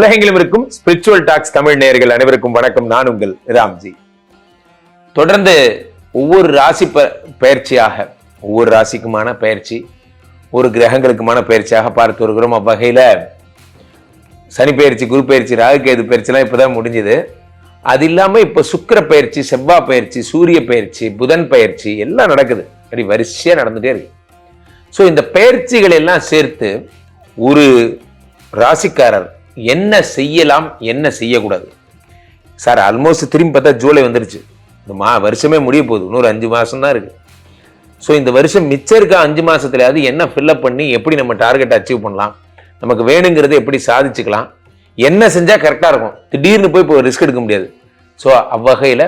உலகெங்கிலும் இருக்கும் spiritual tax Tamil நேயர்கள் அனைவருக்கும் வணக்கம். நான் உங்கள் ராம்ஜி. தொடர்ந்து ஒவ்வொரு ராசி ப- பயிற்சியாக ஒவ்வொரு ராசிக்குமான பயிற்சி ஒரு கிரகங்களுக்குமான பயிற்சியாக பார்த்து வருகிறோம். அவ்வகையில் சனி பயிற்சி குரு பயிற்சி ராகு கேது இப்போ தான் முடிஞ்சது. அது இல்லாமல் இப்போ சுக்கிர பயிற்சி செவ்வாய் பயிற்சி சூரிய பயிற்சி புதன் பயிற்சி எல்லாம் நடக்குது. அப்படி வரிசையா நடந்துகிட்டே இருக்கு. ஸோ இந்த பயிற்சிகள் எல்லாம் சேர்த்து ஒரு ராசிக்காரர் என்ன செய்யலாம் என்ன செய்யக்கூடாது? சார் ஆல்மோஸ்ட் திரும்பி பார்த்தா ஜூலை வந்துருச்சு. இந்த மா வருஷமே முடிய போகுது. இன்னொரு அஞ்சு மாதம் தான் இருக்குது ஸோ இந்த வருஷம் மிச்சம் இருக்க அஞ்சு மாதத்துலையாவது என்ன ஃபில்லப் பண்ணி எப்படி நம்ம டார்கெட் அச்சீவ் பண்ணலாம்? நமக்கு வேணுங்கிறத எப்படி சாதிச்சுக்கலாம்? என்ன செஞ்சால் கரெக்டாக இருக்கும்? திடீர்னு போய் இப்போ ரிஸ்க் எடுக்க முடியாது. ஸோ அவ்வகையில்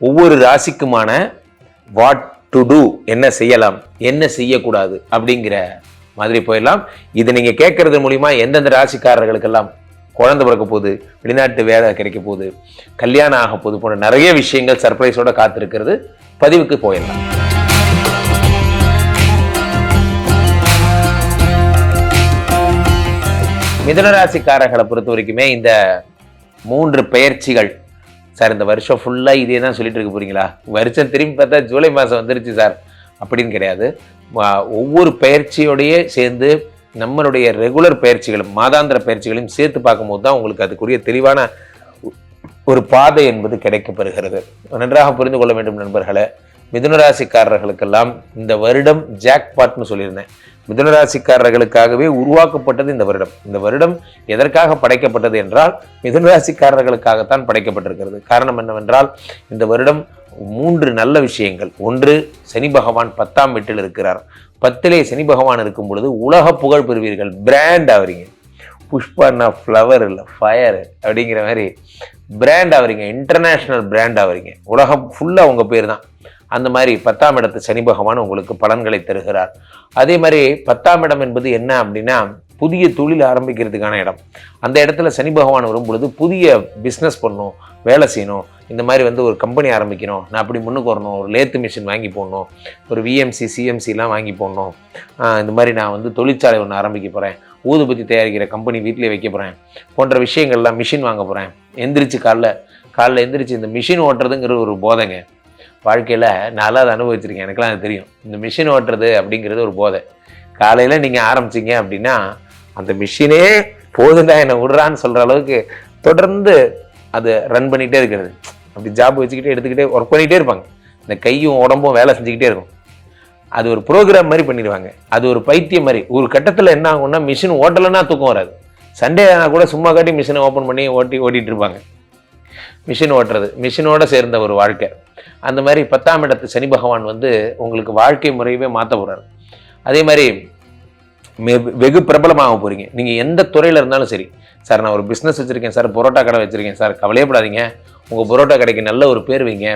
ஒவ்வொரு ராசிக்குமான வாட் டு டூ என்ன செய்யலாம் என்ன செய்யக்கூடாது அப்படிங்கிற மாதிரி போயிடலாம். இது நீங்கள் கேட்கறது மூலிமா எந்தெந்த ராசிக்காரர்களுக்கெல்லாம் குழந்தை பிறக்க போகுது வெளிநாட்டு வேலை கிடைக்க போகுது கல்யாணம் ஆக போகுது போன்ற நிறைய விஷயங்கள் சர்ப்ரைஸோட காத்திருக்கிறது. பதிவுக்கு போயிடலாம். மிதனராசிக்காரர்களை பொறுத்த வரைக்குமே இந்த மூன்று பெயர்ச்சிகள் சார் இந்த வருஷம் ஃபுல்லாக இதே தான் சொல்லிட்டு இருக்க போறீங்களா? வருஷம் திரும்பி பார்த்தா ஜூலை மாதம் வந்துருச்சு சார் அப்படின்னு கிடையாது. ஒவ்வொரு பயிற்சியோடையே சேர்ந்து நம்மளுடைய ரெகுலர் பயிற்சிகளும் மாதாந்திர பயிற்சிகளையும் சேர்த்து பார்க்கும்போது தான் உங்களுக்கு அதுக்குரிய தெளிவான ஒரு பாதை என்பது கிடைக்கப்பெறுகிறது நன்றாக புரிந்து கொள்ள வேண்டும் நண்பர்களே. மிதுனராசிக்காரர்களுக்கெல்லாம் இந்த வருடம் ஜாக்பாட்னு சொல்லியிருந்தேன். மிதுனராசிக்காரர்களுக்காகவே உருவாக்கப்பட்டது இந்த வருடம். இந்த வருடம் எதற்காக படைக்கப்பட்டது என்றால் மிதுனராசிக்காரர்களுக்காகத்தான் படைக்கப்பட்டிருக்கிறது. காரணம் என்னவென்றால் இந்த வருடம் மூன்று நல்ல விஷயங்கள். ஒன்று சனி பகவான் பத்தாம் வீட்டில் இருக்கிறார். பத்திலே சனி பகவான் இருக்கும் பொழுது உலக புகழ் பெறுவீர்கள். பிராண்ட் ஆவறீங்க புஷ்பன்னா ஃப்ளவர் இல்லை ஃபயர் அப்படிங்கிற மாதிரி பிராண்ட் ஆவறீங்க இன்டர்நேஷ்னல் பிராண்ட் ஆவறிங்க உலகம் ஃபுல்லாக உங்கள் பேர் தான் அந்த மாதிரி பத்தாம் இடத்து சனி பகவான் உங்களுக்கு பலன்களை தருகிறார். அதே மாதிரி பத்தாம் இடம் என்பது என்ன அப்படின்னா புதிய தொழில் ஆரம்பிக்கிறதுக்கான இடம். அந்த இடத்துல சனி பகவான் வரும் பொழுது புதிய பிஸ்னஸ் பண்ணணும் வேலை செய்யணும். இந்த மாதிரி வந்து ஒரு கம்பெனி ஆரம்பிக்கணும். நான் அப்படி முன்னுக்கு வரணும். ஒரு லேத்து மிஷின் வாங்கி போடணும். ஒரு விஎம்சி சிஎம்சிலாம் வாங்கி போடணும். இந்த மாதிரி நான் வந்து தொழிற்சாலை ஒன்று ஆரம்பிக்க போகிறேன் ஊதுபத்தி தயாரிக்கிற கம்பெனி வீட்டிலே வைக்க போகிறேன் போன்ற விஷயங்கள்லாம் மிஷின் வாங்க போகிறேன் எந்திரிச்சு காலைல காலைல எந்திரிச்சு இந்த மிஷின் ஓட்டுறதுங்கிற ஒரு போதைங்க. வாழ்க்கையில் நல்லா அதை அனுபவிச்சிருக்கேன். எனக்குலாம் அது தெரியும். இந்த மிஷின் ஓட்டுறது அப்படிங்கிறது ஒரு போதை. காலையில் நீங்கள் ஆரம்பிச்சீங்க அப்படின்னா அந்த மிஷினே போதுண்டா என்னை விடுறான்னு சொல்கிற அளவுக்கு தொடர்ந்து அதை ரன் பண்ணிகிட்டே இருக்கிறது. அப்படி ஜாப் வச்சுக்கிட்டே எடுத்துக்கிட்டே ஒர்க் பண்ணிகிட்டே இருப்பாங்க. இந்த கையும் உடம்பும் வேலை செஞ்சுக்கிட்டே இருக்கும். அது ஒரு ப்ரோக்ராம் மாதிரி பண்ணிடுவாங்க. அது ஒரு பைத்தியம் மாதிரி. ஒரு கட்டத்தில் என்ன ஆகும்னா மிஷின் ஓட்டலைன்னா தூக்கம் வராது. சண்டே ஆனால் கூட சும்மா காட்டி மிஷினை ஓப்பன் பண்ணி ஓட்டி ஓட்டிகிட்டு இருப்பாங்க. மிஷின் ஓட்டுறது மிஷினோடு சேர்ந்த ஒரு வாழ்க்கை. அந்த மாதிரி பத்தாம் இடத்து சனி பகவான் வந்து உங்களுக்கு வாழ்க்கை முறையவே மாற்ற போகிறார் அதே மாதிரி வெகு பிரபலமாக போகிறீங்க நீங்கள் எந்த துறையில் இருந்தாலும் சரி. சார் நான் ஒரு பிஸ்னஸ் வச்சுருக்கேன் சார் பரோட்டா கடை வச்சுருக்கேன் சார் கவலையப்படாதீங்க. உங்கள் பரோட்டா கடைக்கு நல்ல ஒரு பேர் வைங்க.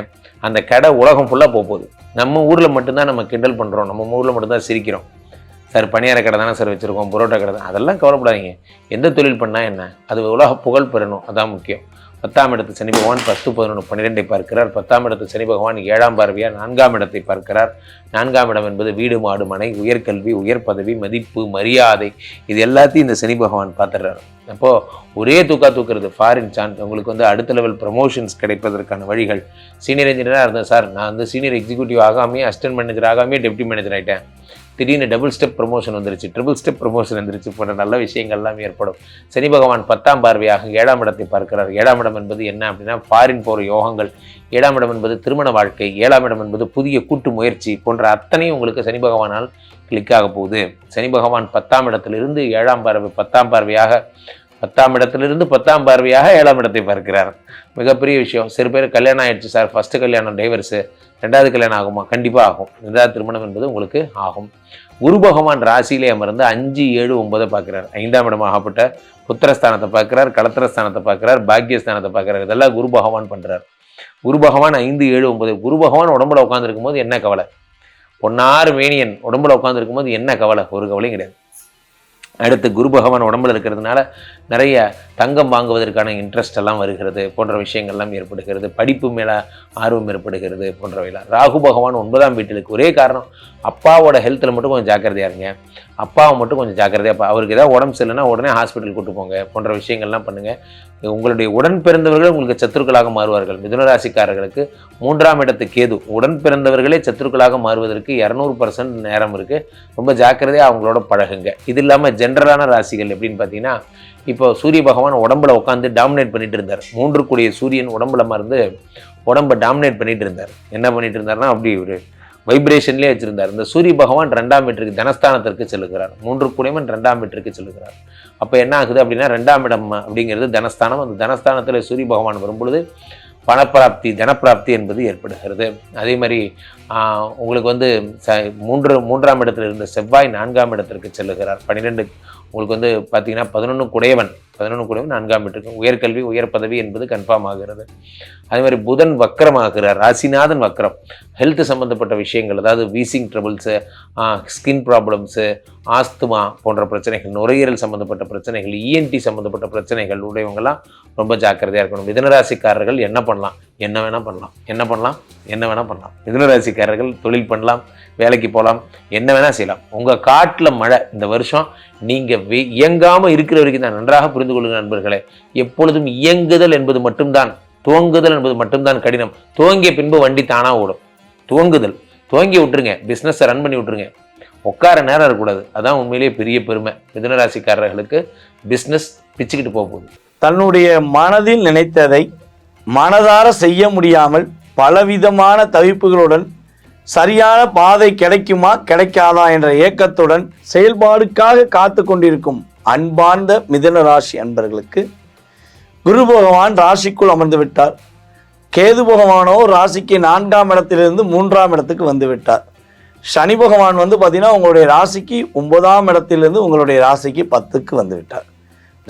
அந்த கடை உலகம் ஃபுல்லாக போக போகுது. நம்ம ஊரில் மட்டும்தான் நம்ம கிண்டல் பண்ணுறோம் நம்ம ஊரில் மட்டும்தான் சிரிக்கிறோம். சார் பணியார கடை தானே சார் வச்சுருக்கோம் பரோட்டா கடை தான். அதெல்லாம் கவலைப்படாதீங்க. எந்த தொழில் பண்ணால் என்ன? அது உலக புகழ் பெறணும். அதான் முக்கியம். பத்தாம் இடத்து சனி பகவான் பத்து பதினொன்று பன்னிரெண்டை பார்க்கிறார். பத்தாம் இடத்து சனி பகவான் ஏழாம் பார்வையார் நான்காம் இடத்தை பார்க்கிறார். நான்காம் இடம் என்பது வீடு மாடு மனை உயர்கல்வி உயர் பதவி மதிப்பு மரியாதை இது எல்லாத்தையும் இந்த சனி பகவான் பார்த்துடுறாரு. அப்போது ஒரே தூக்கா தூக்குறது ஃபாரின் சான்ஸ் உங்களுக்கு வந்து அடுத்த லெவல் ப்ரமோஷன்ஸ் கிடைப்பதற்கான வழிகள். சீனியர் இன்ஜினியராக இருந்தேன் சார் நான் வந்து சீனியர் எக்ஸிக்யூட்டிவ் ஆகாமே அசிஸ்டன்ட் மேனேஜர் ஆகாமே டெப்டி மேனேஜர் ஆகிட்டேன் திடீர்னு டபுள் ஸ்டெப் ப்ரொமோஷன் வந்துருச்சு ட்ரிபிள் ஸ்டெப் ப்ரொமோஷன் வந்துருச்சு போன்ற நல்ல விஷயங்கள்லாம் ஏற்படும். சனி பகவான் பத்தாம் பார்வையாக ஏழாம் இடத்தை பார்க்கிறார். ஏழாம் இடம் என்பது என்ன அப்படின்னா ஃபாரின் போகிற யோகங்கள். ஏழாம் இடம் என்பது திருமண வாழ்க்கை. ஏழாம் இடம் என்பது புதிய கூட்டு முயற்சி போன்ற அத்தனையும் உங்களுக்கு சனி பகவானால் கிளிக் ஆக போகுது. சனி பகவான் பத்தாம் இடத்திலிருந்து ஏழாம் பார்வை பத்தாம் பார்வையாக பத்தாம் இடத்திலிருந்து பத்தாம் பார்வையாக ஏழாம் இடத்தை பார்க்கிறார். மிகப்பெரிய விஷயம். சிறு பேர் கல்யாணம் ஆயிடுச்சு சார். ஃபர்ஸ்ட் கல்யாணம் டைவர்ஸு ரெண்டாவது கல்யாணம் ஆகுமா? கண்டிப்பாக ஆகும். ரெண்டாவது திருமணம் என்பது உங்களுக்கு ஆகும். குரு பகவான் ராசியிலே அமர்ந்து அஞ்சு ஏழு ஒன்பதை பார்க்கிறார். ஐந்தாம் இடமாகப்பட்ட புத்திரஸ்தானத்தை பார்க்கிறார் களத்திரஸ்தானத்தை பார்க்கிறார் பாக்கியஸ்தானத்தை பார்க்கிறார். இதெல்லாம் குரு பகவான் பண்ணுறார் குரு பகவான் ஐந்து ஏழு ஒன்பது. குரு பகவான் உடம்புல உட்காந்துருக்கும் போது என்ன கவலை? பொன்னார் மேனியன் உடம்புல உட்காந்துருக்கும் போது என்ன கவலை? ஒரு கவலையும் கிடையாது. அடுத்து குரு பகவான் உடம்புல இருக்கிறதுனால நிறைய தங்கம் வாங்குவதற்கான இன்ட்ரெஸ்ட் எல்லாம் வருகிறது போன்ற விஷயங்கள்லாம் ஏற்படுகிறது படிப்பு மேலே ஆர்வம் ஏற்படுகிறது போன்றவைலாம். ராகு பகவான் ஒன்பதாம் வீட்டிலுக்கு ஒரே காரணம் அப்பாவோட ஹெல்த்தில் மட்டும் கொஞ்சம் ஜாக்கிரதையாக இருங்க. அப்பாவை மட்டும் கொஞ்சம் ஜாக்கிரதையாக பா அவருக்கு ஏதாவது உடம்பு சரியில்லைனா உடனே ஹாஸ்பிட்டல் கூட்டு போங்க. போன்ற விஷயங்கள்லாம் பண்ணுங்கள் உங்களுடைய உடன் பிறந்தவர்கள் உங்களுக்கு சத்துருக்களாக மாறுவார்கள். மிதுனராசிக்காரர்களுக்கு மூன்றாம் இடத்து கேது. உடன் பிறந்தவர்களே சத்துருக்களாக மாறுவதற்கு இரநூறு பர்சன்ட் நேரம் இருக்குது ரொம்ப ஜாக்கிரதையாக அவங்களோட பழகுங்க. இது இல்லாமல் ஜென்ரலான ராசிகள் எப்படின்னு பார்த்தீங்கன்னா இப்போ சூரிய பகவான் உடம்புல உட்காந்து டாமினேட் பண்ணிட்டு இருந்தார். மூன்று கூடிய சூரியன் உடம்புல மருந்து உடம்பை டாமினேட் பண்ணிட்டு இருந்தார். என்ன பண்ணிட்டு இருந்தாருன்னா அப்படி ஒரு வைப்ரேஷன்லேயே வச்சுருந்தார். இந்த சூரிய பகவான் ரெண்டாம் மீட்டருக்கு தனஸ்தானத்திற்கு செல்லுகிறார். மூன்று கூடியவன் ரெண்டாம் மீட்டருக்கு செல்லுகிறார். அப்போ என்ன ஆகுது அப்படின்னா ரெண்டாம் இடம் அப்படிங்கிறது தனஸ்தானம். அந்த தனஸ்தானத்தில் சூரிய பகவான் வரும்பொழுது பணப்பிராப்தி தனப்பிராப்தி என்பது ஏற்படுகிறது. அதே மாதிரி உங்களுக்கு வந்து ச மூன்று மூன்றாம் இடத்துல இருந்த செவ்வாய் நான்காம் இடத்திற்கு செல்லுகிறார். பன்னிரெண்டு உங்களுக்கு வந்து பார்த்தீங்கன்னா பதினொன்று குடையவன் பதினொன்று குடையவன் நான்காம் இடத்துக்கு உயர்கல்வி உயர் பதவி என்பது கன்ஃபார்ம் ஆகிறது. அதே மாதிரி புதன் வக்கரமாகிறார் ராசிநாதன் வக்கரம். ஹெல்த் சம்மந்தப்பட்ட விஷயங்கள் அதாவது wheezing troubles skin problems asthma போன்ற பிரச்சனைகள் நுரையீரல் சம்மந்தப்பட்ட பிரச்சனைகள் இஎன்டி சம்மந்தப்பட்ட பிரச்சனைகள் உடையவங்கெல்லாம் ரொம்ப ஜாக்கிரதையாக இருக்கணும். மிதனராசிக்காரர்கள் என்ன பண்ணலாம்? என்ன வேணால் பண்ணலாம். என்ன பண்ணலாம்? என்ன வேணால் பண்ணலாம். மிதனராசிக்காரர்கள் தொழில் பண்ணலாம் வேலைக்கு போகலாம் என்ன வேணால் செய்யலாம். உங்கள் காட்டில் மழை இந்த வருஷம் நீங்கள் இயங்காமல் இருக்கிற வரைக்கும் தான். நன்றாக புரிந்து கொள்ளுங்கள் நண்பர்களே. எப்பொழுதும் இயங்குதல் என்பது மட்டும்தான். துவங்குதல் என்பது மட்டும்தான் கடினம். துவங்கிய பின்பு வண்டி தானாக ஓடும். துவங்குதல். துவங்கி விட்டுருங்க. பிஸ்னஸை ரன் பண்ணி விட்டுருங்க. உட்கார நேரம் இருக்கக்கூடாது. அதான் உண்மையிலேயே பெரிய பெருமை. மிதுனராசிக்காரர்களுக்கு பிஸ்னஸ் பிச்சுக்கிட்டு போக போகுது. தன்னுடைய மனதில் நினைத்ததை மனதார செய்ய முடியாமல் பலவிதமான தவிப்புகளுடன் சரியான பாதை கிடைக்குமா கிடைக்காதா என்ற ஏக்கத்துடன் செயல்பாடுக்காக காத்து கொண்டிருக்கும் அன்பார்ந்த மிதன ராசி அன்பர்களுக்கு குரு பகவான் ராசிக்குள் அமர்ந்து விட்டார். கேது பகவானோ ராசிக்கு நான்காம் இடத்திலிருந்து மூன்றாம் இடத்துக்கு வந்து விட்டார். சனி பகவான் வந்து பார்த்தீங்கன்னா உங்களுடைய ராசிக்கு ஒன்பதாம் இடத்திலிருந்து உங்களுடைய ராசிக்கு பத்துக்கு வந்து விட்டார்.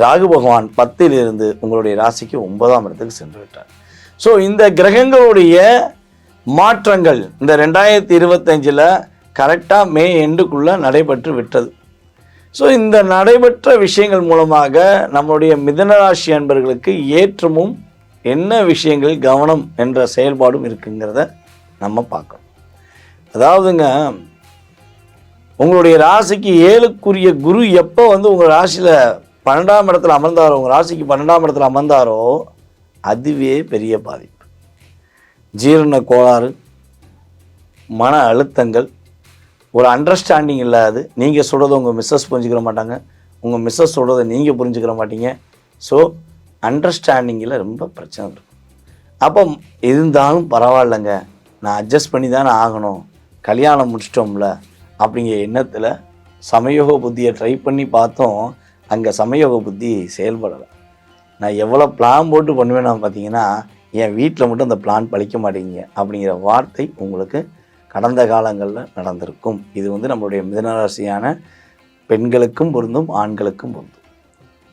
ராகு பகவான் பத்திலிருந்து உங்களுடைய ராசிக்கு ஒன்பதாம் இடத்துக்கு சென்று விட்டார். ஸோ இந்த கிரகங்களுடைய மாற்றங்கள் இந்த ரெண்டாயிரத்தி இருபத்தஞ்சில் கரெக்டாக மே எண்டுக்குள்ளே நடைபெற்று விட்டது. ஸோ இந்த நடைபெற்ற விஷயங்கள் மூலமாக நம்முடைய மிதனராசி அன்பர்களுக்கு ஏற்றமும் என்ன விஷயங்கள் கவனம் என்ற செயல்பாடும் இருக்குங்கிறத நம்ம பார்க்கணும். அதாவதுங்க உங்களுடைய ராசிக்கு ஏழுக்குரிய குரு எப்போ வந்து உங்கள் ராசியில் பன்னெண்டாம் இடத்துல அமர்ந்தாரோ உங்கள் ராசிக்கு பன்னெண்டாம் இடத்துல அமர்ந்தாரோ அதுவே பெரிய பாதிப்பு. ஜீரண கோளாறு மன அழுத்தங்கள் ஒரு அண்டர்ஸ்டாண்டிங் இல்லாது நீங்கள் சொல்கிறத உங்கள் மிஸ்ஸஸ் புரிஞ்சுக்கிற மாட்டாங்க. உங்கள் மிஸ்ஸஸ் சொல்கிறத நீங்கள் புரிஞ்சுக்கிற மாட்டீங்க. ஸோ அண்டர்ஸ்டாண்டிங்கில் ரொம்ப பிரச்சனை இருக்கும் அப்போ இருந்தாலும் பரவாயில்லைங்க. நான் அட்ஜஸ்ட் பண்ணி தானே ஆகணும். கல்யாணம் முடிச்சிட்டோம்ல. அப்படிங்கிற எண்ணத்தில் சமயோக புத்தியை ட்ரை பண்ணி பார்த்தோம். அங்கே சமயோக புத்தி செயல்படலை. நான் எவ்வளோ பிளான் போட்டு பண்ணுவேன்னா பார்த்தீங்கன்னா என் வீட்டில் மட்டும் அந்த பிளான் பழிக்க மாட்டேங்க. அப்படிங்கிற வார்த்தை உங்களுக்கு கடந்த காலங்களில் நடந்திருக்கும். இது வந்து நம்மளுடைய மிதனராசியான பெண்களுக்கும் பொருந்தும் ஆண்களுக்கும் பொருந்தும்.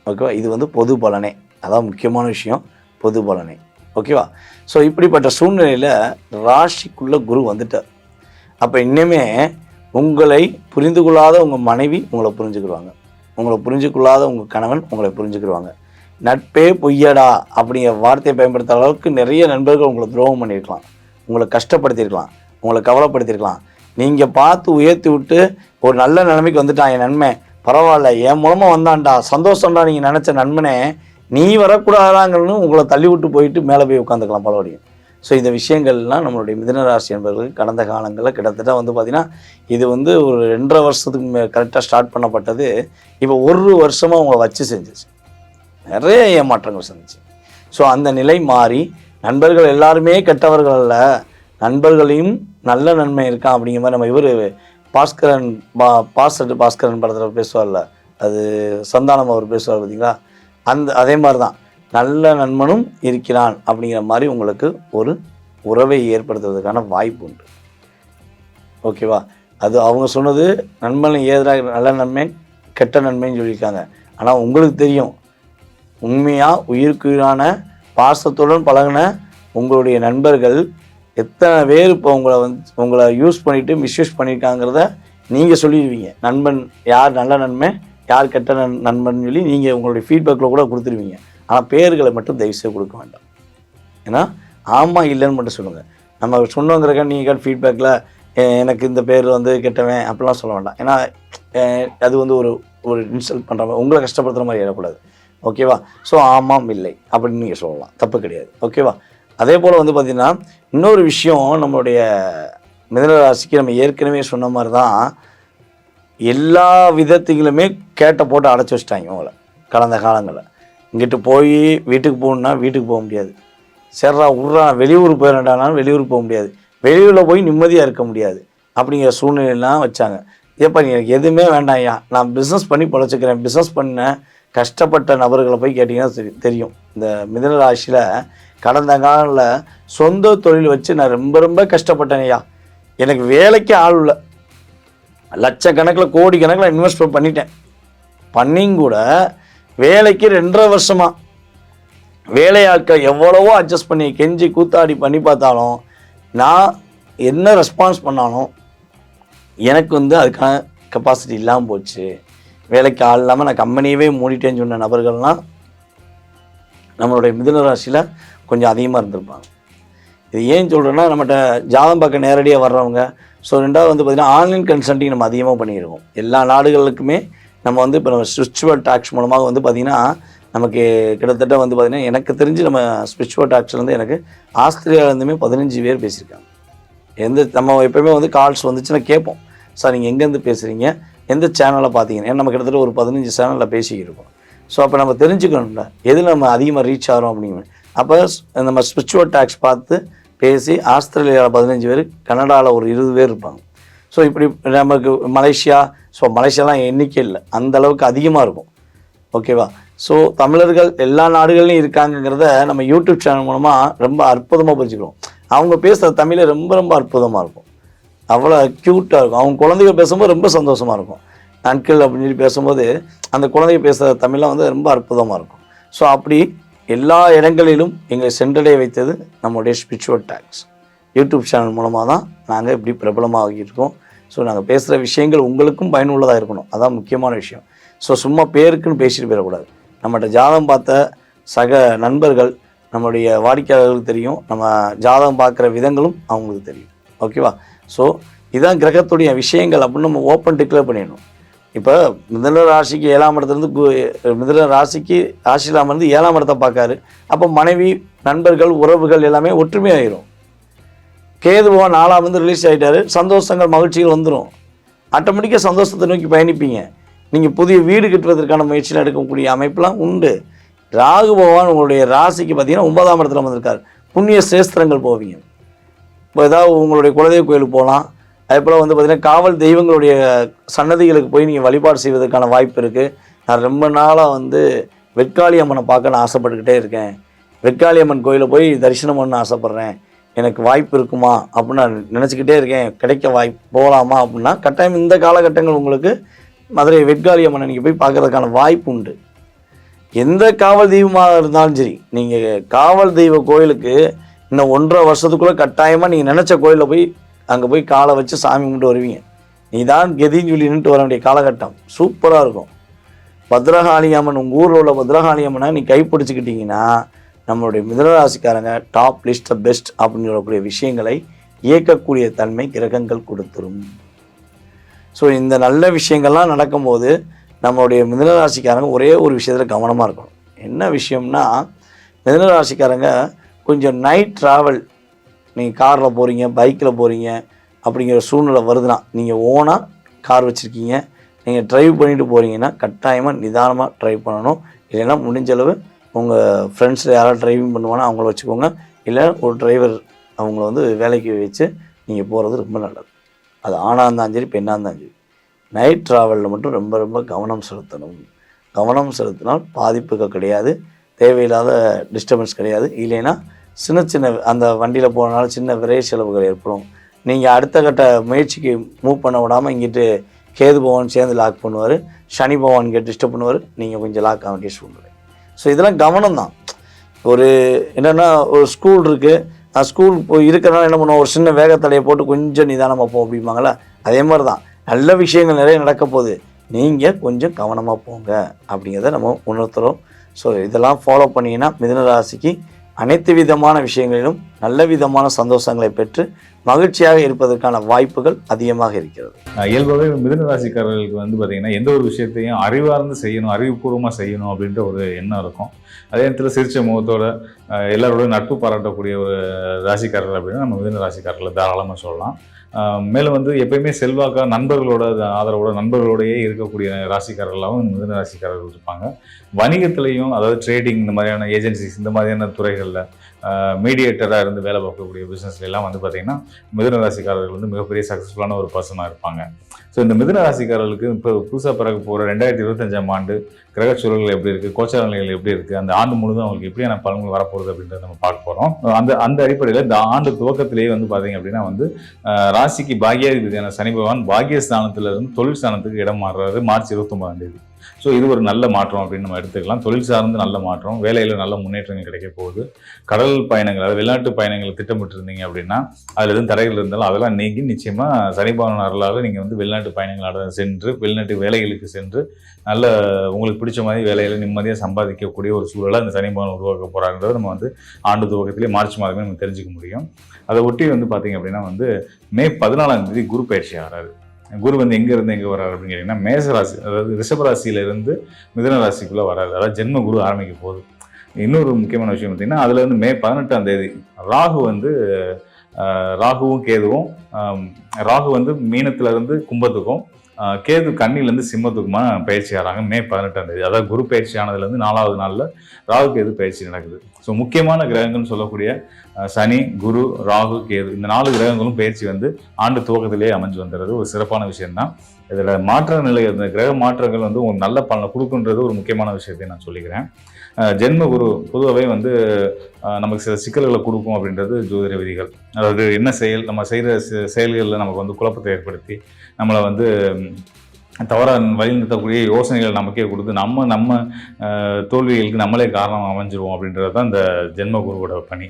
ஓகேவா இது வந்து பொது பலனே. அதான் முக்கியமான விஷயம். பொது பலனே. ஓகேவா ஸோ இப்படிப்பட்ட சூழ்நிலையில் ராசிக்குள்ளே குரு வந்துட்டார். அப்போ இன்னுமே உங்களை புரிந்து கொள்ளாத உங்கள் மனைவி உங்களை புரிஞ்சுக்கிடுவாங்க உங்களை புரிஞ்சுக்கொள்ளாத உங்கள் கணவன் உங்களை புரிஞ்சுக்கிடுவாங்க நட்பே பொய்யடா அப்படிங்கிற வார்த்தையை பயன்படுத்த அளவுக்கு நிறைய நண்பர்கள் உங்களை துரோகம் பண்ணியிருக்கலாம். உங்களை கஷ்டப்படுத்தியிருக்கலாம். உங்களை கவலைப்படுத்திருக்கலாம். நீங்கள் பார்த்து உயர்த்தி விட்டு ஒரு நல்ல நிலைமைக்கு வந்துட்டான் என் நன்மை பரவாயில்ல என் மூலமாக வந்தான்டா. சந்தோஷம்டா நீங்கள் நினச்ச நண்பனே. நீ வரக்கூடாதாங்கன்னு உங்களை தள்ளி விட்டு போயிட்டு மேலே போய் உட்காந்துக்கலாம் பலவடியும் ஸோ இந்த விஷயங்கள்லாம் நம்மளுடைய மிதனராசி என்பவர்களுக்கு கடந்த காலங்களில் கிட்டத்தட்ட வந்து பார்த்திங்கன்னா இது வந்து ஒரு ரெண்டரை வருஷத்துக்கு மே கரெக்டாக ஸ்டார்ட் பண்ணப்பட்டது. இப்போ ஒரு வருஷமாக உங்களை வச்சு செஞ்சுச்சு. நிறைய ஏமாற்றங்கள் செஞ்சிச்சு ஸோ அந்த நிலை மாறி நண்பர்கள் எல்லாருமே கெட்டவர்கள் அல்ல. நண்பர்களையும் நல்ல நன்மை இருக்கான் அப்படிங்கிற மாதிரி நம்ம இவர் பாஸ்கரன் பா பாஸ்டர் பாஸ்கரன் படத்தில் பேசுவார்ல. அது சந்தானம் அவர் பேசுவார் பார்த்தீங்களா அந்த அதே மாதிரி தான் நல்ல நண்பனும் இருக்கிறான் அப்படிங்கிற மாதிரி உங்களுக்கு ஒரு உறவை ஏற்படுத்துவதற்கான வாய்ப்பு உண்டு. ஓகேவா? அது அவங்க சொன்னது நண்பனை எதிராக நல்ல நன்மை கெட்ட நன்மைன்னு சொல்லியிருக்காங்க. ஆனால் உங்களுக்கு தெரியும் உண்மையாக உயிருக்குயிரான பாசத்துடன் பழகின உங்களுடைய நண்பர்கள் எத்தனை பேர் இப்போ உங்களை வந்து உங்களை யூஸ் பண்ணிவிட்டு மிஸ்யூஸ் பண்ணியிருக்காங்கிறத நீங்கள் சொல்லிடுவீங்க. நண்பன் யார் நல்ல நன்மை யார் கெட்ட நன் நண்பன் சொல்லி நீங்கள் உங்களுடைய ஃபீட்பேக்கில் கூட கொடுத்துருவீங்க. ஆனால் பேர்களை மட்டும் தயவுசெய்து கொடுக்க வேண்டாம். ஏன்னா ஆமாம் இல்லைன்னு மட்டும் சொல்லுங்கள் நம்ம சொன்னோங்கிறக்க நீங்கள் ஃபீட்பேக்கில் எனக்கு இந்த பேர் வந்து கெட்டவன் அப்படிலாம் சொல்ல வேண்டாம். ஏன்னா அது வந்து ஒரு ஒரு இன்சல்ட் பண்ணுற மாதிரி உங்களை கஷ்டப்படுத்துகிற மாதிரி ஏறக்கூடாது ஓகேவா? ஸோ ஆமாம் இல்லை அப்படின்னு நீங்கள் சொல்லலாம். தப்பு கிடையாது. ஓகேவா? அதே போல் வந்து பார்த்திங்கன்னா இன்னொரு விஷயம் நம்மளுடைய மிதனராசிக்கு நம்ம ஏற்கனவே சொன்ன மாதிரி தான் எல்லா விதத்திலுமே கேட்ட போட்டு அடைச்சி வச்சிட்டாங்க இவங்களை கடந்த காலங்களில். இங்கிட்டு போய் வீட்டுக்கு போகணுன்னா வீட்டுக்கு போக முடியாது. சரிடா உட்றா வெளியூர் போயிடண்டானாலும் வெளியூர் போக முடியாது. வெளியூரில் போய் நிம்மதியாக இருக்க முடியாது. அப்படிங்கிற சூழ்நிலையெல்லாம் வச்சாங்க. ஏப்பா நீ எனக்கு எதுவுமே வேண்டாம் ஐயா. நான் பிஸ்னஸ் பண்ணி பொழைச்சிக்கிறேன். பிஸ்னஸ் பண்ண கஷ்டப்பட்ட நபர்களை போய் கேட்டிங்கன்னா தெரியும். இந்த மிதன ராசியில் கடந்த காலில் சொந்த தொழில் வச்சு நான் ரொம்ப ரொம்ப கஷ்டப்பட்டேன் ஐயா. எனக்கு வேலைக்கு ஆள் இல்லை. லட்சக்கணக்கில் கோடி கணக்கில் இன்வெஸ்ட்மெண்ட் பண்ணிட்டேன். பண்ணியும் கூட வேலைக்கு ரெண்டரை வருஷமாக வேலையாட்கள் எவ்வளவோ அட்ஜஸ்ட் பண்ணி கெஞ்சி கூத்தாடி பண்ணி பார்த்தாலும் நான் என்ன ரெஸ்பான்ஸ் பண்ணாலும் எனக்கு வந்து அதுக்கான கெப்பாசிட்டி இல்லாமல் போச்சு. வேலைக்கு ஆள் இல்லாமல் நான் கம்பெனியவே மூடிட்டேன்னு சொன்ன நபர்கள்லாம் நம்மளுடைய மிதுன ராசியில் கொஞ்சம் அதிகமாக இருந்திருப்பாங்க. இது ஏன் சொல்கிறேன்னா நம்மகிட்ட ஜாதம் பார்க்க நேரடியாக வர்றவங்க ஸோ ரெண்டாவது வந்து பார்த்திங்கன்னா ஆன்லைன் கன்சல்ட்டிங் நம்ம அதிகமாக பண்ணியிருக்கோம். எல்லா நாடுகளுக்குமே நம்ம வந்து இப்போ நம்ம ஸ்பிரிச்சுவல் டாக்ஸ் மூலமாக வந்து பார்த்திங்கன்னா நமக்கு கிட்டத்தட்ட வந்து பார்த்திங்கன்னா எனக்கு தெரிஞ்சு நம்ம ஸ்பிரிச்சுவல் டாக்ஸ்லேருந்து எனக்கு ஆஸ்திரேலியாவிலேருந்துமே பதினஞ்சு பேர் பேசியிருக்காங்க. எந்த நம்ம எப்போயுமே வந்து கால்ஸ் வந்துச்சுன்னா கேட்போம். சார் நீங்கள் எங்கேருந்து பேசுகிறீங்க எந்த சேனலில் பார்த்தீங்கன்னா நம்ம கிட்டத்தட்ட ஒரு பதினஞ்சு சேனலில் பேசிக்கிருக்கோம் ஸோ அப்போ நம்ம தெரிஞ்சுக்கணும்ல எதில் நம்ம அதிகமாக ரீச் ஆகிறோம் அப்படிங்கிற அப்போ ஸ்- நம்ம ஸ்பிரிச்சுவல் டாக்ஸ் பார்த்து பேசி ஆஸ்திரேலியாவில் பதினஞ்சு பேர் கனடாவில் ஒரு இருபது பேர் இருப்பாங்க. ஸோ இப்படி நமக்கு மலேசியா ஸோ மலேசியாலாம் எண்ணிக்கை இல்லை. அந்த அளவுக்கு அதிகமாக இருக்கும். ஓகேவா ஸோ தமிழர்கள் எல்லா நாடுகள்லையும் இருக்காங்கங்கிறத நம்ம யூடியூப் சேனல் மூலமாக ரொம்ப அற்புதமாக புரிஞ்சுக்கிறோம். அவங்க பேசுகிற தமிழை ரொம்ப ரொம்ப அற்புதமாக இருக்கும். அவ்வளோ க்யூட்டாக இருக்கும். அவங்க குழந்தைங்க பேசும்போது ரொம்ப சந்தோஷமாக இருக்கும். அங்கிள் அப்படின்னு சொல்லி பேசும்போது அந்த குழந்தைங்க பேசுகிற தமிழ்லாம் வந்து ரொம்ப அற்புதமாக இருக்கும். ஸோ அப்படி எல்லா இடங்களிலும் எங்களை சென்றடைய வைத்தது நம்முடைய ஸ்பிரிச்சுவல் டாக்ஸ் யூடியூப் சேனல் மூலமாக தான் நாங்கள் இப்படி பிரபலமாக இருக்கோம். ஸோ நாங்கள் பேசுகிற விஷயங்கள் உங்களுக்கும் பயனுள்ளதாக இருக்கணும். அதான் முக்கியமான விஷயம். ஸோ சும்மா பேருக்குன்னு பேசிட்டு போயிடக்கூடாது. நம்மகிட்ட ஜாதகம் பார்த்த சக நண்பர்கள் நம்மளுடைய வாடிக்கையாளர்களுக்கு தெரியும். நம்ம ஜாதகம் பார்க்குற விதங்களும் அவங்களுக்கு தெரியும். ஓகேவா ஸோ இதுதான் கிரகத்துடைய விஷயங்கள் அப்படின்னு நம்ம ஓப்பன் டிக்ளேர் பண்ணிடணும். இப்போ மிதன ராசிக்கு ஏழாம் இடத்துலேருந்து கு- மிதன ராசிக்கு ராசிலாம் வந்து ஏழாம் இடத்தை பார்க்காரு. அப்போ மனைவி நண்பர்கள் உறவுகள் எல்லாமே ஒற்றுமையாயிரும். கேது பகவான் நாலாம் வந்து ரிலீஸ் ஆகிட்டாரு சந்தோஷங்கள் மகிழ்ச்சிகள் வந்துடும் ஆட்டோமேட்டிக்காக சந்தோஷத்தை நோக்கி பயணிப்பீங்க. நீங்கள் புதிய வீடு கட்டுவதற்கான முயற்சியில் எடுக்கக்கூடிய அமைப்பெலாம் உண்டு. ராகு பகவான் உங்களுடைய ராசிக்கு பார்த்தீங்கன்னா ஒன்பதாம் இடத்துல வந்திருக்காரு புண்ணிய சேஸ்திரங்கள் போவீங்க. இப்போ ஏதாவது உங்களுடைய குலதெய்வ கோயிலுக்கு போகலாம். அதே போல் வந்து பார்த்திங்கன்னா காவல் தெய்வங்களுடைய சன்னதிகளுக்கு போய் நீங்கள் வழிபாடு செய்வதற்கான வாய்ப்பு இருக்குது நான் ரொம்ப நாளாக வந்து வெட்காளி அம்மனை பார்க்க நான் ஆசைப்பட்டுக்கிட்டே இருக்கேன். வெட்காளி அம்மன் கோயிலில் போய் தரிசனம் பண்ண ஆசைப்பட்றேன். எனக்கு வாய்ப்பு இருக்குமா? அப்படின்னு நான் நினச்சிக்கிட்டே இருக்கேன். கிடைக்க வாய்ப்பு போகலாமா அப்படின்னா கட்டாயம் இந்த காலகட்டங்கள் உங்களுக்கு மதுரை வெட்காளி அம்மனை நீங்கள் போய் பார்க்கறதுக்கான வாய்ப்பு உண்டு. எந்த காவல் தெய்வமாக இருந்தாலும் சரி நீங்கள் காவல் தெய்வ கோயிலுக்கு இன்னும் ஒன்றரை வருஷத்துக்குள்ளே கட்டாயமாக நீங்கள் நினச்ச கோயிலில் போய் அங்கே போய் காலை வச்சு சாமி கும்பிட்டு வருவீங்க. நீ தான் கெதின்னு சொல்லி நின்று வர வேண்டிய காலகட்டம். சூப்பராக இருக்கும். பத்ரகாளி அம்மன் உங்கள் ஊரில் உள்ள பத்ரகாளி அம்மனை நீ கைப்பிடிச்சிக்கிட்டிங்கன்னா நம்மளுடைய மிதனராசிக்காரங்க டாப் லிஸ்ட் பெஸ்ட் அப்படின்னு சொல்லக்கூடிய விஷயங்களை இயக்கக்கூடிய தன்மை கிரகங்கள் கொடுத்துரும். ஸோ இந்த நல்ல விஷயங்கள்லாம் நடக்கும்போது நம்மளுடைய மிதனராசிக்காரங்க ஒரே ஒரு விஷயத்தில் கவனமாக இருக்கணும். என்ன விஷயம்னா மிதனராசிக்காரங்க கொஞ்சம் நைட் ட்ராவல் நீங்கள் காரில் போகிறீங்க பைக்கில் போகிறீங்க அப்படிங்கிற சூழ்நிலை வருதுன்னா நீங்கள் ஓனாக கார் வச்சுருக்கீங்க. நீங்கள் ட்ரைவ் பண்ணிவிட்டு போகிறீங்கன்னா கட்டாயமாக நிதானமாக ட்ரைவ் பண்ணணும். இல்லைன்னா முடிஞ்ச அளவு உங்கள் ஃப்ரெண்ட்ஸில் யாராவது ட்ரைவிங் பண்ணுவானா அவங்கள வச்சுக்கோங்க. இல்லை ஒரு டிரைவர் அவங்கள வந்து வேலைக்கு வச்சு நீங்கள் போகிறது ரொம்ப நல்லது. அது ஆணாக இருந்தாலும் சரி பெண்ணாக இருந்தாலும் சரி. நைட் ட்ராவலில் மட்டும் ரொம்ப ரொம்ப கவனம் செலுத்தணும். கவனம் செலுத்தினால் பாதிப்புகள் கிடையாது. தேவையில்லாத டிஸ்டர்பன்ஸ் கிடையாது. இல்லைன்னா சின்ன சின்ன அந்த வண்டியில் போனனால சின்ன விரை செலவுகள் ஏற்படும். நீங்கள் அடுத்த கட்ட முயற்சிக்கு மூவ் பண்ண விடாமல் இங்கிட்டு கேது பகவான் சேர்ந்து லாக் பண்ணுவார். சனி பகவான் இங்கே டிஸ்டர்ப் பண்ணுவார். நீங்கள் கொஞ்சம் லாக் ஆக வேண்டிய சூழ்நிலை. ஸோ இதெல்லாம் கவனம் தான் ஒரு என்னென்னா ஒரு ஸ்கூல் இருக்குது நான் ஸ்கூல் போய் இருக்கிறனால என்ன பண்ணுவோம்? ஒரு சின்ன வேகத்தடையை போட்டு கொஞ்சம் நிதானமாக போ அப்படிம்பாங்களா அதே மாதிரி தான் நல்ல விஷயங்கள் நிறைய நடக்க போகுது. நீங்கள் கொஞ்சம் கவனமாக போங்க அப்படிங்கிறத நம்ம உணர்த்துகிறோம் ஸோ இதெல்லாம் ஃபாலோ பண்ணிங்கன்னா மிதன ராசிக்கு அனைத்து விதமான விஷயங்களிலும் நல்ல விதமான சந்தோஷங்களை பெற்று மகிழ்ச்சியாக இருப்பதற்கான வாய்ப்புகள் அதிகமாக இருக்கிறது. இயல்பாகவே மிதுன ராசிக்காரர்களுக்கு வந்து பார்த்தீங்கன்னா எந்த ஒரு விஷயத்தையும் அறிவார்ந்து செய்யணும் அறிவுபூர்வமாக செய்யணும் அப்படின்ற ஒரு எண்ணம் இருக்கும். அதே நேரத்தில் சிரிச்ச முகத்தோட அஹ் எல்லாரோட நட்பு பாராட்டக்கூடிய ஒரு ராசிக்காரர்கள் அப்படின்னா நம்ம மிதன ராசிக்காரர்களை தாராளமாக சொல்லலாம். மேலும் வந்து எப்பயுமே செல்வாக்காக நண்பர்களோட ஆதரவோட நண்பர்களோடையே இருக்கக்கூடிய ராசிக்காரர்களாகவும் மிதன ராசிக்காரர்கள் இருப்பாங்க. வணிகத்திலையும் அதாவது ட்ரேடிங் இந்த மாதிரியான ஏஜென்சிஸ் இந்த மாதிரியான துறைகளில் மீடியேட்டராக இருந்து வேலை பார்க்கக்கூடிய பிஸ்னஸ்லாம் வந்து பார்த்தீங்கன்னா மிதுன ராசிக்காரர்கள் வந்து மிகப்பெரிய சக்ஸஸ்ஃபுல்லான ஒரு பர்சனாக இருப்பாங்க. ஸோ இந்த மிதுன ராசிக்காரர்களுக்கு இப்போ புதுசாக பிறகு போகிற ரெண்டாயிரத்தி இருபத்தஞ்சாம் ஆண்டு கிரக சூழல்கள் எப்படி இருக்குது கோச்சார நிலைகள் எப்படி இருக்குது அந்த ஆண்டு முழுதும் அவங்களுக்கு எப்படியான பலன்கள் வரப்போகுது அப்படின்றத நம்ம பார்க்க போகிறோம் அந்த அந்த அடிப்படையில் இந்த ஆண்டு துவக்கத்திலேயே வந்து பார்த்தீங்க அப்படின்னா வந்து ராசிக்கு பாகியாதிபதியான சனி பகவான் பாகியஸ்தானத்துல இருந்து தொழில் ஸ்தானத்துக்கு இடம் மாறுறாரு மார்ச் இருபத்தொம்பதாம் தேதி. ஸோ இது ஒரு நல்ல மாற்றம் அப்படின்னு நம்ம எடுத்துக்கலாம். தொழில் சார்ந்து நல்ல மாற்றம் வேலையில் நல்ல முன்னேற்றங்கள் கிடைக்க போகுது. கடல் பயணங்கள் அதாவது வெளிநாட்டு பயணங்கள் திட்டமிட்டு இருந்தீங்க அப்படின்னா அதில் எதுவும் தடைகள் இருந்தாலும் அதெல்லாம் நீங்கி நிச்சயமாக சனிபாவன அருளால் நீங்கள் வந்து வெளிநாட்டு பயணங்களாக சென்று வெளிநாட்டு வேலைகளுக்கு சென்று நல்ல உங்களுக்கு பிடிச்ச மாதிரி வேலையில் நிம்மதியாக சம்பாதிக்கக்கூடிய ஒரு சூழலை அந்த சனிபாவன் உருவாக்க போகிறாங்கிறத நம்ம வந்து ஆண்டு துவக்கத்திலே மார்ச் மாதமே நம்ம தெரிஞ்சுக்க முடியும். அதை ஒட்டி வந்து பார்த்தீங்க அப்படின்னா வந்து மே பதினாலாம் தேதி குரு பயிற்சி ஆகிறாரு குரு வந்து எங்கே இருந்து எங்கே வர்றாரு அப்படின்னு கேட்டிங்கன்னா மேசராசி அதாவது ரிஷபராசியிலேருந்து மிதன ராசிக்குள்ளே வராது வராரு அதாவது ஜென்ம குரு ஆரம்பிக்க போகுது. இன்னொரு முக்கியமான விஷயம் பார்த்திங்கன்னா அதுலேருந்து மே பதினெட்டாம் தேதி ராகு வந்து ராகுவும் கேதுவும் ராகு வந்து மீனத்துலேருந்து கும்பத்துக்கும் கேது கண்ணிலேருந்து சிம்மத்துக்குமா பயிற்சி ஆகிறாங்க மே பதினெட்டாம் தேதி. அதாவது குரு பயிற்சி ஆனதுலேருந்து நாலாவது நாளில் ராகு கேது பயிற்சி நடக்குது. ஸோ முக்கியமான கிரகங்கள்னு சொல்லக்கூடிய சனி குரு ராகு கேது இந்த நாலு கிரகங்களும் பயிற்சி வந்து ஆண்டு துவக்கத்திலேயே அமைஞ்சு வந்துடுறது ஒரு சிறப்பான விஷயம்தான். இதில் மாற்ற நிலை இந்த கிரக மாற்றங்கள் வந்து உங்களுக்கு நல்ல பலனை கொடுக்குன்றது ஒரு முக்கியமான விஷயத்தை நான் சொல்லிக்கிறேன். ஜென்ம குரு பொதுவாகவே வந்து நமக்கு சில சிக்கல்களை கொடுக்கும் அப்படின்றது ஜோதிட விதிகள். அதாவது என்ன செயல் நம்ம செய்கிற செயல்களில் நமக்கு வந்து குழப்பத்தை ஏற்படுத்தி நம்மளை வந்து தவறாக வழிநிறுத்தக்கூடிய யோசனைகள் நமக்கே கொடுத்து நம்ம நம்ம தோல்விகளுக்கு நம்மளே காரணம் அமைஞ்சிருவோம் அப்படின்றது தான் இந்த ஜென்ம குருவோட பணி.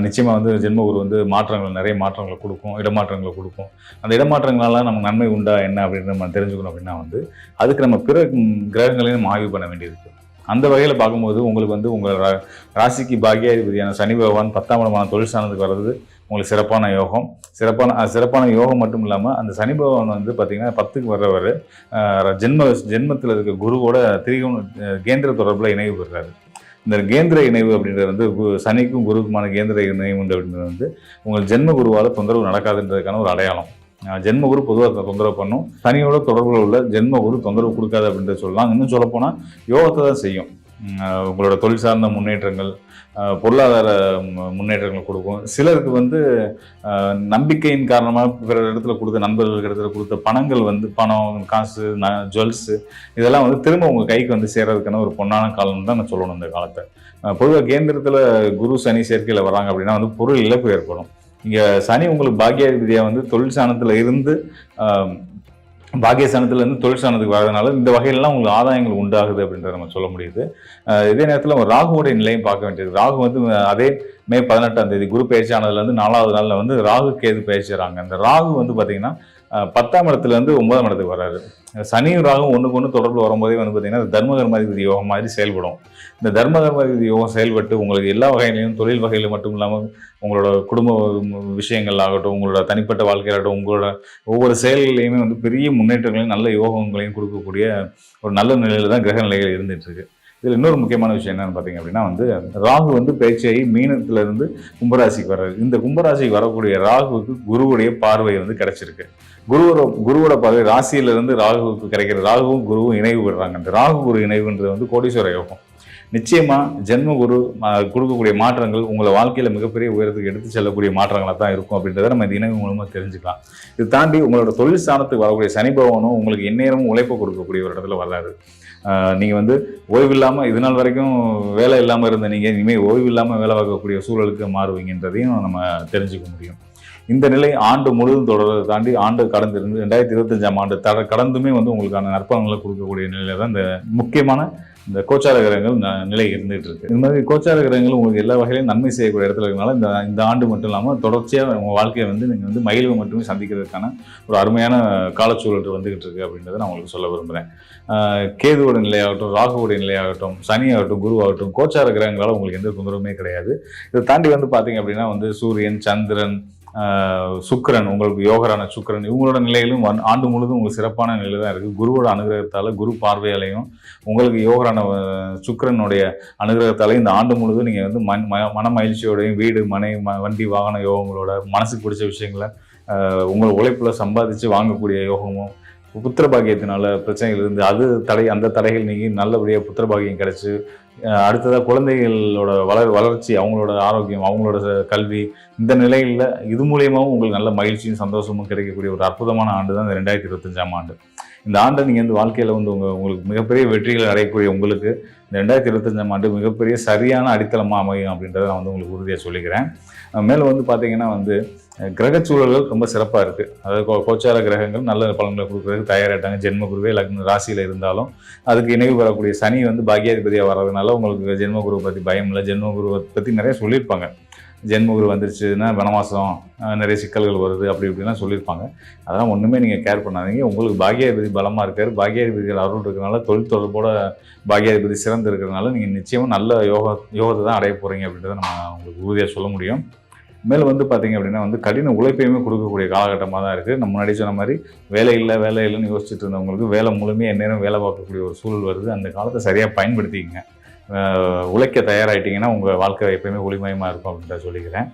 நிச்சயமாக வந்து ஜென்ம குரு வந்து மாற்றங்கள் நிறைய மாற்றங்களை கொடுக்கும் இடமாற்றங்களை கொடுக்கும். அந்த இடமாற்றங்களால நமக்கு நன்மை உண்டா என்ன அப்படின்னு நம்ம தெரிஞ்சுக்கணும் அப்படின்னா வந்து அதுக்கு நம்ம பிற கிரகங்களையும் நம்ம ஆய்வு பண்ண வேண்டியிருக்கு. அந்த வகையில் பார்க்கும்போது உங்களுக்கு வந்து உங்கள் ரா- ராசிக்கு பாகியாதிபதியான சனி பகவான் பத்தாம் இடமான தொழில் ஸ்தானத்துக்கு வர்றது உங்களுக்கு சிறப்பான யோகம். சிறப்பான சிறப்பான யோகம் மட்டும் இல்லாமல் அந்த சனி பகவான் வந்து பார்த்திங்கன்னா பத்துக்கு வர்றவர் ஜென்ம ஜென்மத்தில் இருக்க குருவோட திரிகோண கேந்திர தொடர்பில் இணைவு பெறுறாரு. இந்த கேந்திர இணைவு அப்படின்றது வந்து கு- சனிக்கும் குருவுக்குமான கேந்திர இணைவு அப்படின்றது வந்து உங்கள் ஜென்ம குருவால் தொந்தரவு நடக்காதுன்றதுக்கான ஒரு அடையாளம். ஜென்ம குரு பொதுவாக தொந்தரவு பண்ணும். சனியோட தொடர்புல உள்ள ஜென்ம குரு தொந்தரவு கொடுக்காது அப்படின்றத சொல்லலாம். இன்னும் சொல்லப்போனால் யோகத்தை தான் செய்யும். உங்களோட தொழில் சார்ந்த முன்னேற்றங்கள் பொருளாதார மு- முன்னேற்றங்கள் கொடுக்கும். சிலருக்கு வந்து நம்பிக்கையின் காரணமாக பிற இடத்துல கொடுத்த நண்பர்களுக்கு இடத்துல கொடுத்த பணங்கள் வந்து பணம் காசு ந ஜுவல்ஸு இதெல்லாம் வந்து திரும்ப உங்கள் கைக்கு வந்து சேர்றதுக்கான ஒரு பொன்னான காலம் தான் நான் சொல்லணும் இந்த காலத்தை. பொதுவாக கேந்திரத்தில் குரு சனி சேர்க்கையில் வராங்க அப்படின்னா வந்து பொருள் இழப்பு ஏற்படும். இங்கே சனி உங்களுக்கு பாக்கியாதிபதியாக வந்து தொழில் சாணத்தில் இருந்து பாகியஸ்தானத்துலேருந்து தொழிற்சானத்துக்கு வரதுனால இந்த வகையிலலாம் உங்களுக்கு ஆதாயங்கள் உண்டாகுது அப்படின்றத நம்ம சொல்ல முடியுது. இதே நேரத்தில் ராகுவோடைய நிலையும் பார்க்க வேண்டியது. ராகு வந்து அதே மே பதினெட்டாம் தேதி குரு பயிற்சியானதுலேருந்து நாலாவது நாளில் வந்து ராகு கேது பயிற்சிறாங்க. இந்த ராகு வந்து பார்த்தீங்கன்னா பத்தாம் இடத்துலேருந்து ஒன்பதாம் இடத்துக்கு வராரு சனியும் ராகும் ஒன்றுக்கு ஒன்று தொடர்பு வரும்போதே வந்து பார்த்தீங்கன்னா அது தர்மகர்மாதிபதி யோகம் மாதிரி செயல்படும். இந்த தர்மகர்மாதிபதி யோகம் செயல்பட்டு உங்களுக்கு எல்லா வகையிலையும் தொழில் வகையில் மட்டும் இல்லாமல் உங்களோட குடும்ப விஷயங்கள் ஆகட்டும் உங்களோட தனிப்பட்ட வாழ்க்கையாகட்டும் உங்களோட ஒவ்வொரு செயல்களையுமே வந்து பெரிய முன்னேற்றங்களையும் நல்ல யோகங்களையும் கொடுக்கக்கூடிய ஒரு நல்ல நிலையில் தான் கிரக நிலைகள் இருந்துட்டு இருக்கு இதில் இன்னொரு முக்கியமான விஷயம் என்னன்னு பார்த்தீங்க அப்படின்னா வந்து ராகு வந்து பேச்சாகி மீனத்திலிருந்து கும்பராசிக்கு வர்றாரு. இந்த கும்பராசிக்கு வரக்கூடிய ராகுவுக்கு குருவுடைய பார்வை வந்து கிடைச்சிருக்கு. குருவோட குருவோட பார்வை ராசியிலிருந்து ராகுவுக்கு கிடைக்கிற ராகுவும் குருவும் இணைவு பெறுறாங்க அந்த ராகு குரு இணைவுன்றது வந்து கோடீஸ்வர யோகம். நிச்சயமாக ஜென்ம குரு கொடுக்கக்கூடிய மாற்றங்கள் உங்களை வாழ்க்கையில் மிகப்பெரிய உயரத்துக்கு எடுத்து செல்லக்கூடிய மாற்றங்களாக தான் இருக்கும் அப்படின்றத நம்ம இந்த இணைவு மூலமாக தெரிஞ்சுக்கலாம். இது தாண்டி உங்களோட தொழில் ஸ்தானத்துக்கு வரக்கூடிய சனி பகவானும் உங்களுக்கு எந்நேரமும் உழைப்பு கொடுக்கக்கூடிய ஒரு இடத்துல வராது நீங்கள் வந்து ஓய்வு இல்லாமல் இது நாள் வரைக்கும் வேலை இல்லாமல் இருந்த நீங்கள் இனிமேல் ஓய்வு இல்லாமல் வேலை பார்க்கக்கூடிய சூழலுக்கு மாறுவீங்கன்றதையும் நம்ம தெரிஞ்சுக்க முடியும். இந்த நிலை ஆண்டு முழுவதும் தொடர்றதை தாண்டி ஆண்டு கடந்திருந்து ரெண்டாயிரத்தி இருபத்தஞ்சாம் ஆண்டு தட கடந்துமே வந்து உங்களுக்கான நற்பலன்களை கொடுக்கக்கூடிய நிலையில தான் இந்த முக்கியமான இந்த கோச்சார கிரகங்கள் ந- நிலை இருந்துகிட்டு இருக்கு இந்த மாதிரி கோச்சார கிரகங்கள் உங்களுக்கு எல்லா வகையிலும் நன்மை செய்யக்கூடிய இடத்துல இருக்கனால இந்த இந்த ஆண்டு மட்டும் இல்லாமல் தொடர்ச்சியாக உங்கள் வாழ்க்கையை வந்து நீங்கள் வந்து மகிழ்வு மட்டுமே சந்திக்கிறதுக்கான ஒரு அருமையான காலச்சூழல் வந்துகிட்டு இருக்கு அப்படின்றத நான் உங்களுக்கு சொல்ல விரும்புகிறேன் கேதுவோட நிலையாகட்டும் ராகுவோட நிலையாகட்டும் சனி ஆகட்டும் குரு ஆகட்டும் கோச்சார கிரகங்களால் உங்களுக்கு எந்த தொந்தரவுமே கிடையாது. இதை தாண்டி வந்து பார்த்தீங்க அப்படின்னா வந்து சூரியன் சந்திரன் சுக்கரன் உங்களுக்கு யோகரான சுக்கரன் இவங்களோட நிலையிலும் வன்- ஆண்டு முழுதும் உங்களுக்கு சிறப்பான நிலை தான் இருக்குது குருவோட அனுகிரகத்தால் குரு பார்வையாலையும் உங்களுக்கு யோகரான சுக்கரனுடைய அனுகிரகத்தாலையும் இந்த ஆண்டு முழுதும் நீங்கள் வந்து மண் ம- மன மகிழ்ச்சியோடையும் வீடு மனை ம- வண்டி வாகன யோகங்களோட மனசுக்கு பிடிச்ச விஷயங்களை உங்கள் உழைப்பில் சம்பாதிச்சு வாங்கக்கூடிய யோகமும் புத்திர பாக்கியத்தினால பிரச்சனைகள் இருந்து அது தடை அந்த தடைகள் நீங்கி நல்லபடியாக புத்திர பாக்கியம் அடுத்ததாக குழந்தைகளோட வளர் வளர்ச்சி அவங்களோட ஆரோக்கியம் அவங்களோட கல்வி இந்த நிலையில் இது மூலியமாகவும் உங்களுக்கு நல்ல மகிழ்ச்சியும் சந்தோஷமும் கிடைக்கக்கூடிய ஒரு அற்புதமான ஆண்டு தான் இந்த ரெண்டாயிரத்தி இருபத்தஞ்சாம் ஆண்டு. இந்த ஆண்டை நீங்கள் வந்து வாழ்க்கையில் வந்து உங்கள் உங்களுக்கு மிகப்பெரிய வெற்றிகள் அடையக்கூடிய உங்களுக்கு இந்த ரெண்டாயிரத்தி இருபத்தஞ்சாம் ஆண்டு மிகப்பெரிய சரியான அடித்தளமாக அமையும் அப்படின்றத நான் வந்து உங்களுக்கு உறுதியாக சொல்லிக்கிறேன். மேலே வந்து பார்த்தீங்கன்னா வந்து கிரகச்சூழல்கள் சூழல்கள் ரொம்ப சிறப்பாக இருக்குது அதாவது கோ- கோச்சார கிரகங்கள் நல்ல பலன்களை கொடுக்குறதுக்கு தயாராகிட்டாங்க ஜென்ம குருவே லக்ன ராசியில் இருந்தாலும் அதுக்கு இணைவு வரக்கூடிய சனி வந்து பாக்கியாதிபதியாக வர்றதுனால உங்களுக்கு ஜென்ம குருவை பற்றி பயம் இல்லை. ஜென்ம குருவை பற்றி நிறைய சொல்லியிருப்பாங்க. ஜென்மகுரு வந்துருச்சுன்னா வனவாசம் நிறைய சிக்கல்கள் வருது அப்படி இப்படிலாம் சொல்லியிருப்பாங்க. அதெல்லாம் ஒன்றுமே நீங்கள் கேர் பண்ணாதீங்க. உங்களுக்கு பாக்கியாதிபதி பலமாக இருக்கார். பாக்கியாதிபதிகள் அருள் இருக்கிறனால தொழில் தொடர்போட பாக்கியாதிபதி சிறந்து இருக்கிறனால நீங்கள் நிச்சயமாக நல்ல யோகா யோகத்தை தான் அடைய போகிறீங்க அப்படின்றத நம்ம உங்களுக்கு உறுதியாக சொல்ல முடியும். மேலே வந்து பார்த்தீங்க அப்படின்னா வந்து கடின உழைப்பையுமே கொடுக்கக்கூடிய காலகட்டமாக தான் இருக்குது நம்ம முன்னாடி சொன்ன மாதிரி வேலை இல்லை வேலை இல்லைன்னு யோசிச்சுட்டு இருந்தவங்களுக்கு வேலை மூலமே எந்நேரம் வேலை பார்க்கக்கூடிய ஒரு சூழல் வருது. அந்த காலத்தை சரியாக பயன்படுத்திக்கங்க. உழைக்க தயாராகிட்டீங்கன்னா உங்கள் வாழ்க்கை எப்பயுமே ஒளிமயமாக இருக்கும் அப்படின்றத சொல்லிக்கிறேன்.